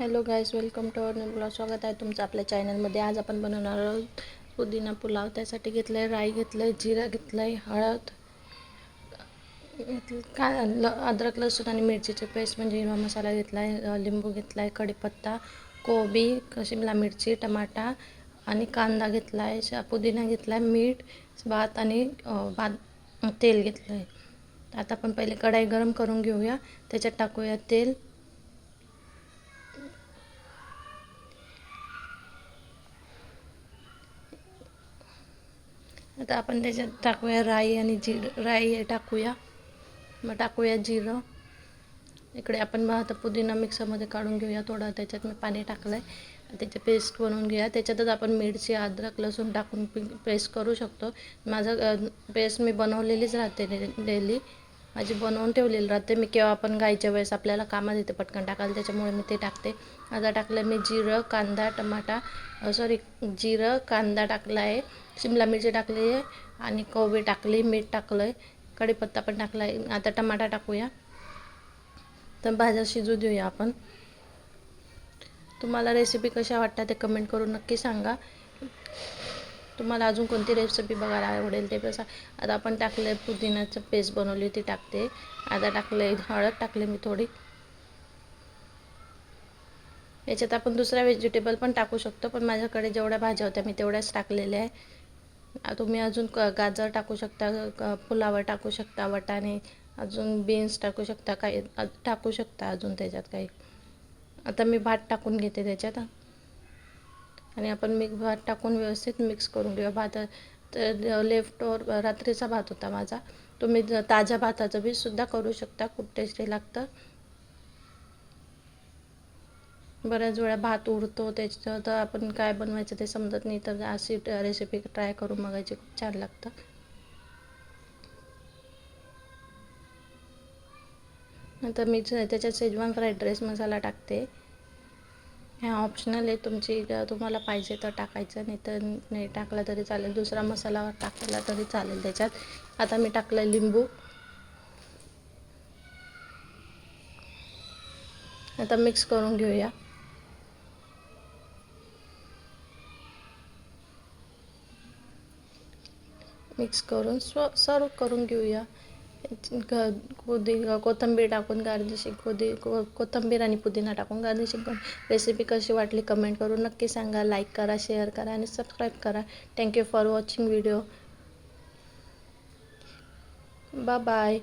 Hello guys welcome to our blog. स्वागत आहे तुमचं आपल्या चॅनलमध्ये. आज आपण बनवणार आहोत पुदिना पुलाव. त्यासाठी घेतलं आहे राई घेतलं आहे जिरा घेतलं आहे हळद घेतलं काय? ल अद्रक लसूण आणि मिरचीचे पेस्ट म्हणजे हिरवा मसाला घेतला आहे लिंबू घेतला आहे कढीपत्ता कोबी शिमला मिरची टमाटा आणि कांदा घेतला आहे शा पुदिना घेतला आहे मीठ भात आणि भात तेल घेतलं आहे आता आपण पहिले कढाई गरम करून घेऊया. त्याच्यात टाकूया तेल. आता आपण त्याच्यात टाकूया राई आणि जिर राई टाकूया. मग टाकूया जिरं. इकडे आपण मग आता पुदिना मिक्सरमध्ये काढून घेऊया थोडा. त्याच्यात मी पाणी टाकलं आहे त्याची पेस्ट बनवून घेऊया. त्याच्यातच आपण मिरची अद्रक लसूण टाकून पेस्ट करू शकतो. माझं पेस्ट मी बनवलेलीच राहते डेली. माझी बनवून ठेवलेली राहते. मी केव्हा पण गायच्या वेळेस आपल्याला कामात येते पटकन टाकायला. त्याच्यामुळे मी ते टाकते. आता टाकलं मी जिरं कांदा टमाटा सॉरी जिरं कांदा टाकला आहे. शिमला मिरची टाकली आहे आणि कोबी टाकली मीठ टाकलं आहे कढीपत्ता पण टाकला आहे. आता टमाटा टाकूया. तर भाज्या शिजू देऊया आपण. तुम्हाला रेसिपी कशा वाटतात ते कमेंट करून नक्की सांगा. तुम्हाला अजून कोणती रेसिपी बघायला आवडेल ते कसं आता आपण टाकलं पुदिन्याचं पेस्ट बनवली ती टाकते. आता टाकले हळद टाकले मी थोडी. याच्यात आपण दुसऱ्या व्हेजिटेबल पण टाकू शकतो पण माझ्याकडे जेवढ्या भाज्या होत्या मी तेवढ्याच टाकलेल्या आहे. तुम्ही अजून गाजर टाकू शकता फुलावर टाकू शकता वटाणे अजून बीन्स टाकू शकता काही टाकू शकता अजून त्याच्यात काही. आता मी भात टाकून घेते त्याच्यात. आणि आपण मिक्स भात टाकून व्यवस्थित मिक्स करून घेऊया भात तर लेफ्ट ओवर रात्रीचा भात होता माझा. तुम्ही ताज्या भाताचं बी सुद्धा करू शकता खूप टेस्टी लागतं. बऱ्याच वेळा भात उडतो त्याचं तर आपण काय बनवायचं ते समजत नाही तर अशी रेसिपी ट्राय करून बघायची खूप छान लागतं. नंतर मी त्याच्यात शेजवान फ्राईड राईस मसाला टाकते. ह्या ऑप्शनल आहे. तुमची तुम्हाला पाहिजे तर टाकायचं नाही तर नाही टाकला तरी चालेल. दुसरा मसाला टाकला तरी चालेल त्याच्यात. आता मी टाकलं लिंबू. आता मिक्स करून घेऊया. मिक्स करून स्व सर्व करून घेऊया. कोदी कोथिंबीर टाकून गार्निशिंग कोदी को कोथिंबीर आणि पुदिना टाकून गार्निशिंग करून. रेसिपी कशी वाटली कमेंट करून नक्की सांगा. लाईक करा शेअर करा आणि सबस्क्राईब करा. Thank you for watching video bye bye